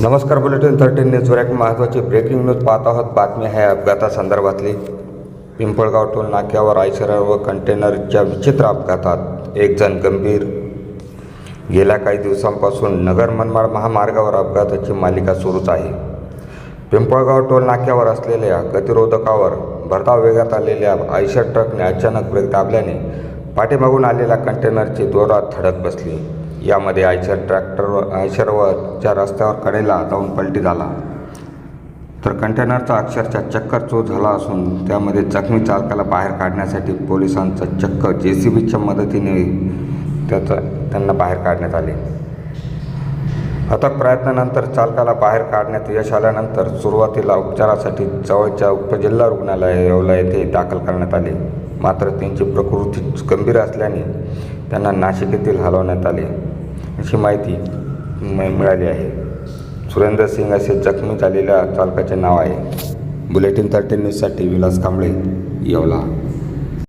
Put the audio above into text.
नमस्कार bulletin thirteen न्यूजवर एक महत्त्वाची ब्रेकिंग न्यूज पाहत आहोत. बातमी आहे अपघातासंदर्भातली पिंपळगाव टोल नाक्यावर आयसर व कंटेनरच्या विचित्र अपघातात एक जण गंभीर. गेल्या काही दिवसांपासून नगर मनमाड महामार्गावर अपघाताची मालिका सुरूच आहे. पिंपळगाव टोल नाक्यावर असलेल्या गतिरोधकावर भरधाव वेगात आलेल्या आयशर ट्रकने अचानक ब्रेक दाबल्याने पाठीमागून आलेल्या कंटेनरची जोरात धडक बसली. यामध्ये आयशर ट्रॅक्टर आयशरवरच्या रस्त्यावर कडेला जाऊन पलटी झाला. तर कंटेनरचा अक्षरशः चक्कर चोर झाला असून त्यामध्ये जखमी चालकाला बाहेर काढण्यासाठी पोलिसांचा चक्क जे सी बीच्या मदतीने त्याचा त्यांना बाहेर काढण्यात आले. अथक प्रयत्नानंतर चालकाला बाहेर काढण्यात यश आल्यानंतर सुरुवातीला उपचारासाठी जवळच्या उपजिल्हा रुग्णालय येवला येथे दाखल करण्यात आले. मात्र त्यांची प्रकृती गंभीर असल्याने त्यांना नाशिक येथील हलवण्यात आले. अशी माहिती मिळाली आहे. सुरेंद्र सिंग असे जखमी झालेल्या चालकाचे नाव आहे. बुलेटिन थर्टी न्यूजसाठी विलास कांबळे येवला.